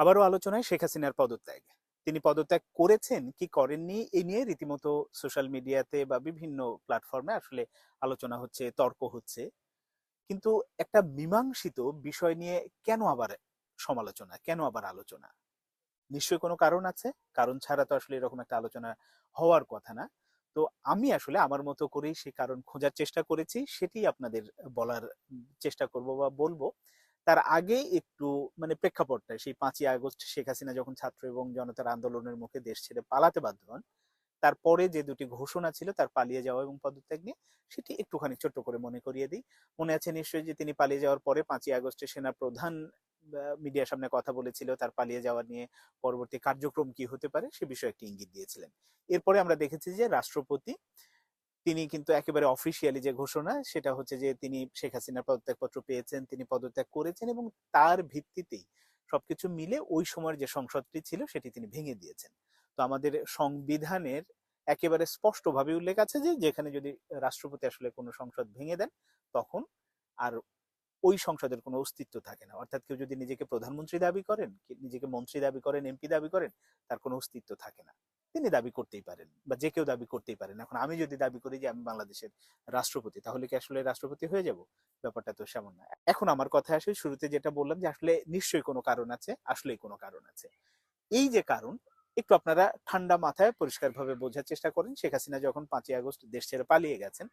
আবারও আলোচনায় শেখ হাসিনার পদত্যাগ। তিনি পদত্যাগ করেছেন, কি করেননি এই নিয়ে রীতিমতো সোশ্যাল মিডিয়াতে বা বিভিন্ন প্ল্যাটফর্মে আসলে আলোচনা হচ্ছে, তর্ক হচ্ছে। কিন্তু একটা মীমাংসিত বিষয় নিয়ে কেন আবার সমালোচনা, কেন আবার আলোচনা? নিশ্চয়ই কোনো কারণ আছে? কারণ ছাড়া তো আসলে এরকম একটা আলোচনা হওয়ার কথা না। তো আমি আসলে আমার মতো করেই সেই কারণ খোঁজার চেষ্টা করেছি সেটি আপনাদের বলার চেষ্টা করব বা বলব। তার আগে একটু মানে প্রেক্ষাপটটা সেই পাঁচই আগস্ট শেখ হাসিনা যখন ছাত্র এবং জনতার আন্দোলনের মুখে দেশ ছেড়ে পালাতে বাধ্য হন, তারপরে যে দুটি ঘোষণা ছিল তার পালিয়ে যাওয়া এবং পদত্যাগ নিয়ে, সেটি একটুখানি ছোট্ট করে মনে করিয়ে দিই। মনে আছে নিশ্চয়ই যে তিনি পালিয়ে যাওয়ার পরে পাঁচই আগস্টে সেনা প্রধান মিডিয়ার সামনে কথা বলেছিল তার পালিয়ে যাওয়া নিয়ে পরবর্তী কার্যক্রম কি হতে পারে সে বিষয়ে একটি ইঙ্গিত দিয়েছিলেন। এরপরে আমরা দেখেছি যে রাষ্ট্রপতি তিনি কিন্তু একেবারে অফিসিয়ালি যে ঘোষণা, সেটা হচ্ছে যে তিনি শেখ হাসিনার পদত্যাগপত্র পেয়েছেন, তিনি পদত্যাগ করেছেন এবং তার ভিত্তিতেই সবকিছু মিলে ওই সময়ের যে সংসদটি ছিল, সেটি তিনি ভেঙে দিয়েছেন। তো আমাদের সংবিধানের একেবারে স্পষ্টভাবে উল্লেখ আছে যে, যেখানে যদি রাষ্ট্রপতি আসলে কোনো সংসদ ভেঙে দেন, তখন আর ওই সংসদের কোনো অস্তিত্ব থাকে না। অর্থাৎ কেউ যদি নিজেকে প্রধানমন্ত্রী দাবি করেন নিজেকে মন্ত্রী দাবি করেন, এমপি দাবি করেন, তার কোনো অস্তিত্ব থাকে না। তিনি দাবি করতেই পারেন বা যে কেউ দাবি করতেই পারেন। এখন আমি যদি দাবি করি যে আমি বাংলাদেশের রাষ্ট্রপতি, তাহলে কি আসলে রাষ্ট্রপতি হয়ে যাব? ব্যাপারটা তো সেমন না। এখন আমার কথা আসে, শুরুতে যেটা বললাম যে আসলে নিশ্চয়ই কোনো কারণ আছে, আসলেই কোনো কারণ আছে। এই যে কারণ, একটু আপনারা ঠান্ডা মাথায় পরিষ্কারভাবে বোঝার চেষ্টা করেন। শেখ হাসিনা যখন পাঁচই আগস্ট দেশ ছেড়ে পালিয়ে গেছেন,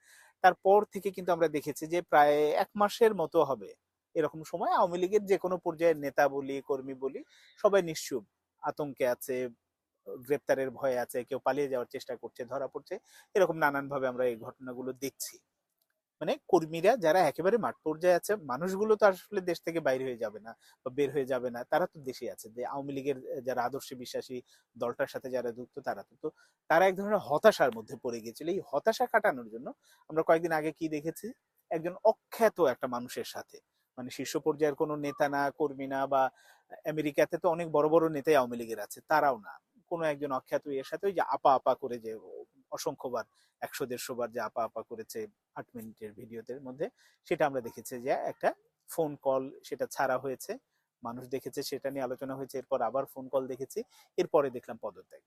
তারপর থেকে কিন্তু আমরা দেখেছি যে প্রায় এক মাসের মতো হবে। এরকম সময় আওয়ামী লীগের যে কোনো পর্যায়ের নেতা বলি, কর্মী বলি, সবাই নিশ্চুপ। আতঙ্কে আছে গ্রেপ্তারের ভয়ে আছে, কেউ পালিয়ে যাওয়ার চেষ্টা করছে, ধরা পড়ছে, এরকম নানান ভাবে আমরা এই ঘটনাগুলো দেখছি। মানে কর্মীরা যারা একেবারে মাঠ পর্যায়ে আছে, মানুষগুলো তো আসলে দেশ থেকে বাইরে হয়ে যাবে না বা বের হয়ে যাবে না, তারা তো দেশে আছে। যে আওয়ামী লীগের যারা আদর্শে বিশ্বাসী দলটার সাথে যারা যুক্ত, তারা তো তারা এক ধরনের হতাশার মধ্যে পড়ে গিয়েছিল এই হতাশা কাটানোর জন্য আমরা কয়েকদিন আগে কি দেখেছি? একজন অখ্যাত একটা মানুষের সাথে। মানে শীর্ষ পর্যায়ের কোনো নেতা না, কর্মী না বা আমেরিকাতে তো অনেক বড় বড় নেতাই আওয়ামী লীগের আছে, তারাও না। কোনো একজন অখ্যাত এর সাথে ওই যে আপা আপা করে যে অসংখ্যবার, একশো, দেড়শো বার যে আপা আপা করেছে আট মিনিটের ভিডিওতে মধ্যে, সেটা আমরা দেখেছি যে একটা ফোন কল সেটা ছাড়া হয়েছে, মানুষ দেখেছে সেটা নিয়ে আলোচনা হয়েছে, এরপর আবার ফোন কল দেখেছি, এরপরে দেখলাম পদত্যাগ।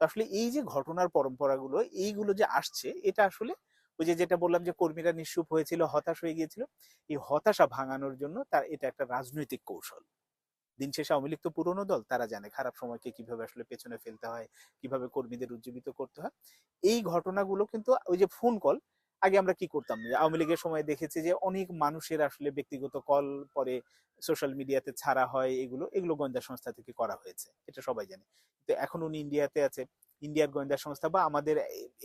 আসলে এই যে ঘটনার পরম্পরাগুলো, এইগুলো যে আসছে, এটা আসলে ওই যে যেটা বললাম যে কর্মীরা নিঃসুপ হয়েছিল, হতাশ হয়ে গিয়েছিল, এই হতাশা ভাঙানোর জন্য তার এটা একটা রাজনৈতিক কৌশল। দিন শেষে আওয়ামী লীগ তো পুরনো দল, তারা জানে খারাপ সময়কে কীভাবে আসলে পেছনে ফেলতে হয়, কীভাবে কর্মীদের উজ্জীবিত করতে হয়। এই ঘটনাগুলো কিন্তু ওই যে ফোন কল আগে আমরা কি করতাম? আওয়ামী লীগের সময় দেখেছি যে অনেক মানুষের আসলে ব্যক্তিগত কল পরে সোশ্যাল মিডিয়াতে ছাড়া হয়, এগুলো এগুলো গোয়েন্দা সংস্থা থেকে করা হয়েছে, এটা সবাই জানে। তো এখন উনি ইন্ডিয়াতে আছে ইন্ডিয়ার গোয়েন্দা সংস্থা বা আমাদের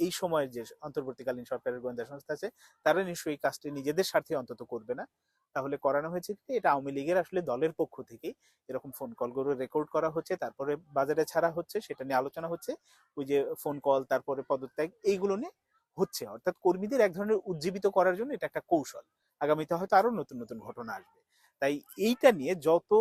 এই সময়ের যে অন্তর্বর্তীকালীন সরকারের গোয়েন্দা সংস্থা আছে, তারা নিশ্চয়ই এই কাজটি নিজেদের স্বার্থে অন্তত করবে না। তাহলে করানো হয়েছে কি? এটা আওয়ামী লীগের আসলে দলের পক্ষ থেকে এরকম ফোন কলগুলো রেকর্ড করা হচ্ছে, তারপরে বাজারে ছাড়া হচ্ছে, সেটা নিয়ে আলোচনা হচ্ছে। ওই যে ফোন কল তারপরে পদত্যাগ, এইগুলো নিয়ে হচ্ছে। অর্থাৎ কর্মীদের এক ধরনের উজ্জীবিত করার জন্য এটা একটা কৌশল। আগামীতে হয়তো আরও নতুন নতুন ঘটনা আসবে। তাই এইটা নিয়ে যত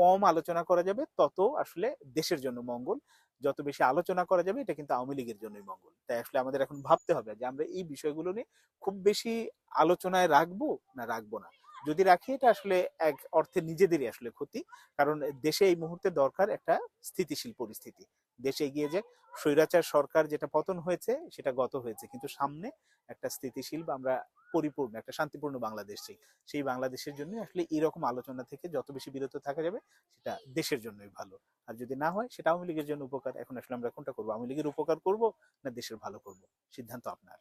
কম আলোচনা করা যাবে, তত আসলে দেশের জন্য মঙ্গল। যত বেশি আলোচনা করা যাবে, এটা কিন্তু আওয়ামী লীগের জন্যই মঙ্গল। তাই আসলে আমাদের এখন ভাবতে হবে যে আমরা এই বিষয়গুলো নিয়ে খুব বেশি আলোচনায় রাখব না রাখব না। যদি রাখি, এটা আসলে এক অর্থে নিজেদেরই আসলে ক্ষতি। কারণ দেশে এই মুহূর্তে দরকার একটা স্থিতিশীল পরিস্থিতি। দেশে এগিয়ে যে স্বৈরাচার সরকার যেটা পতন হয়েছে, সেটা গত হয়েছে। কিন্তু সামনে একটা স্থিতিশীল বা আমরা পরিপূর্ণ, একটা শান্তিপূর্ণ বাংলাদেশ চাই। সেই বাংলাদেশের জন্য আসলে এরকম আলোচনা থেকে যত বেশি বিরত থাকা যাবে, সেটা দেশের জন্যই ভালো। আর যদি না হয়, সেটা আওয়ামী লীগের জন্য উপকার। এখন আসলে আমরা কোনটা করব? আওয়ামী লীগের উপকার করব না দেশের ভালো করব? সিদ্ধান্ত আপনার।